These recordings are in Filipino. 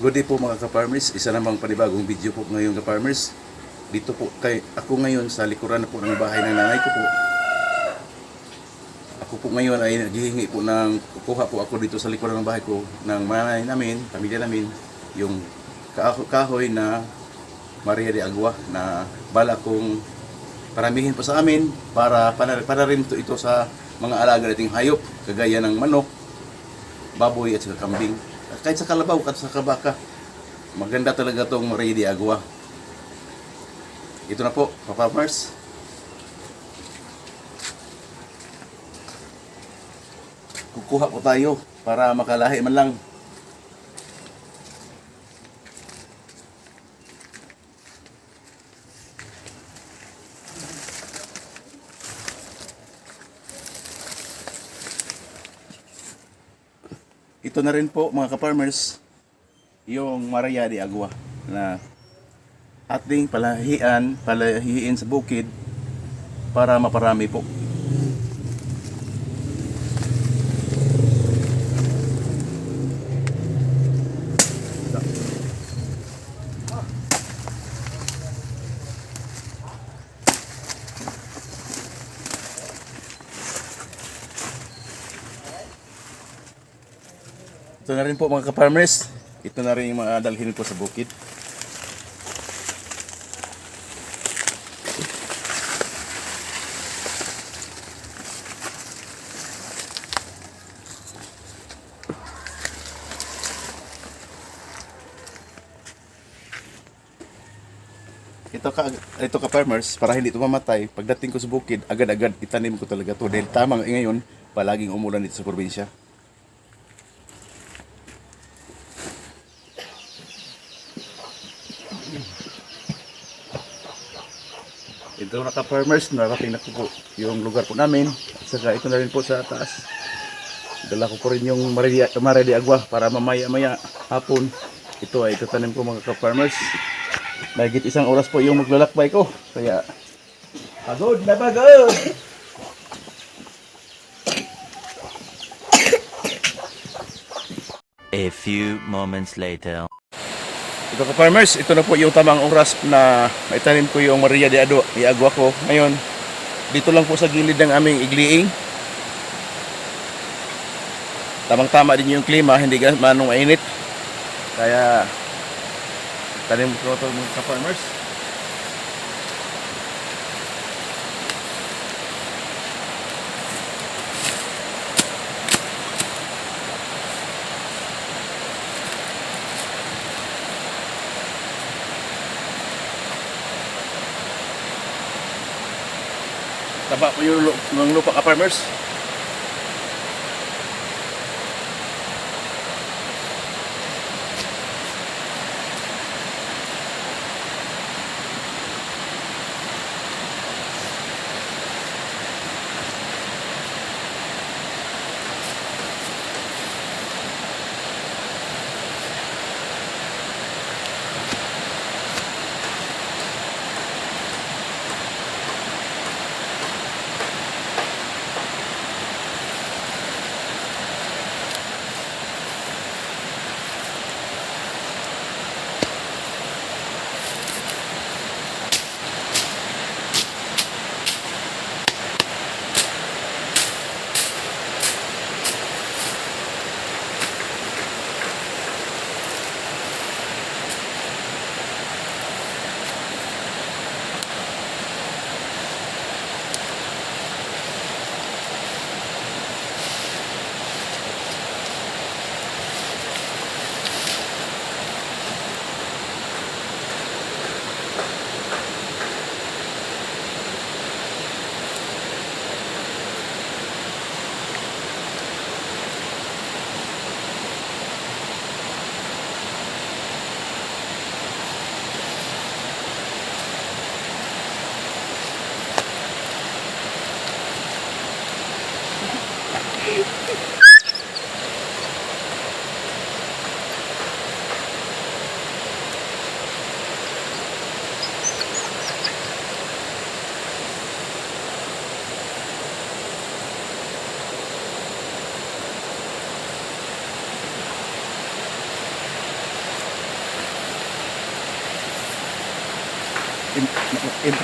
Good day po mga ka-farmers. Isa namang panibagong video po ngayon ka-farmers. Dito po kay ako ngayon sa likuran na po ng bahay ng nanay ko po. Ako po ngayon ay naghihingi po ng kukuha po ako dito sa likuran ng bahay ko ng nanay namin, pamilya namin, yung kaho- kahoy na Maria de Agua na bala kong paramihin po sa amin para para, para rin to ito sa mga alaga nating hayop kagaya ng manok, baboy at saka kambing. Kahit sa kalabaw at sa kabaka, maganda talaga tong de Agua. Ito na po, Papa-Mars. Kukuha po tayo para makalahi man lang. Ito na rin po mga ka-farmers, yung Maria de Agua na ating palahian, palahiin sa bukid para maparami po. Ito na rin po mga ka-farmers. Ito na rin yung mga dalhin ko sa bukid. Ito ka ito ka farmers para hindi ito mamatay pagdating ko sa bukid agad-agad itanim ko talaga to dahil tama ngayon palaging umulan dito sa probinsya. Ito na ka-farmers, narating na ko po yung lugar po namin. At saka ito na rin po sa taas. Dala ko po rin yung Maria de Agua para mamaya-maya hapon. Ito ay tatanim ko mga ka-farmers. Mahigit isang oras po yung maglalakbay ko. Kaya, pagod na! A few moments later. Ito ka farmers, ito na po yung tamang oras na maitanim ko yung Maria de Ado, iagwa ko. Ngayon, dito lang po sa gilid ng aming igliing. Tamang-tama din yung klima, hindi gan- manong mainit. Kaya, tanim ko ito ka farmers. Taba po yung, yung lupa ka farmers.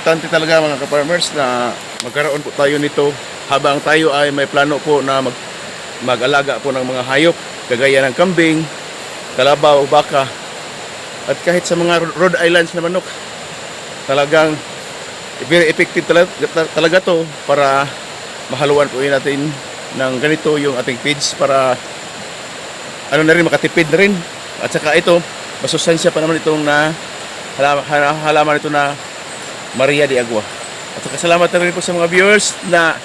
importante talaga mga ka-farmers na magkaroon po tayo nito. Habang tayo ay may plano po na mag mag-alaga po ng mga hayop kagaya ng kambing, kalabaw, baka at kahit sa mga Rhode Islands na manok talagang very effective talaga, talaga to para mahaluan po natin ng ganito yung ating feeds para ano na rin makatipid na rin. At saka ito masustansya pa naman itong na halaman, halaman ito na Maria de Agua. At saka salamat na rin po sa mga viewers na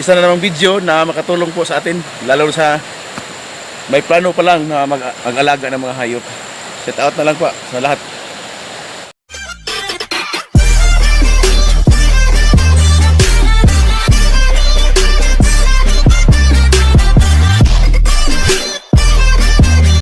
isa na namang video na makatulong po sa atin lalo sa may plano pa lang na mag- mag-alaga ng mga hayop. Shout out na lang po sa lahat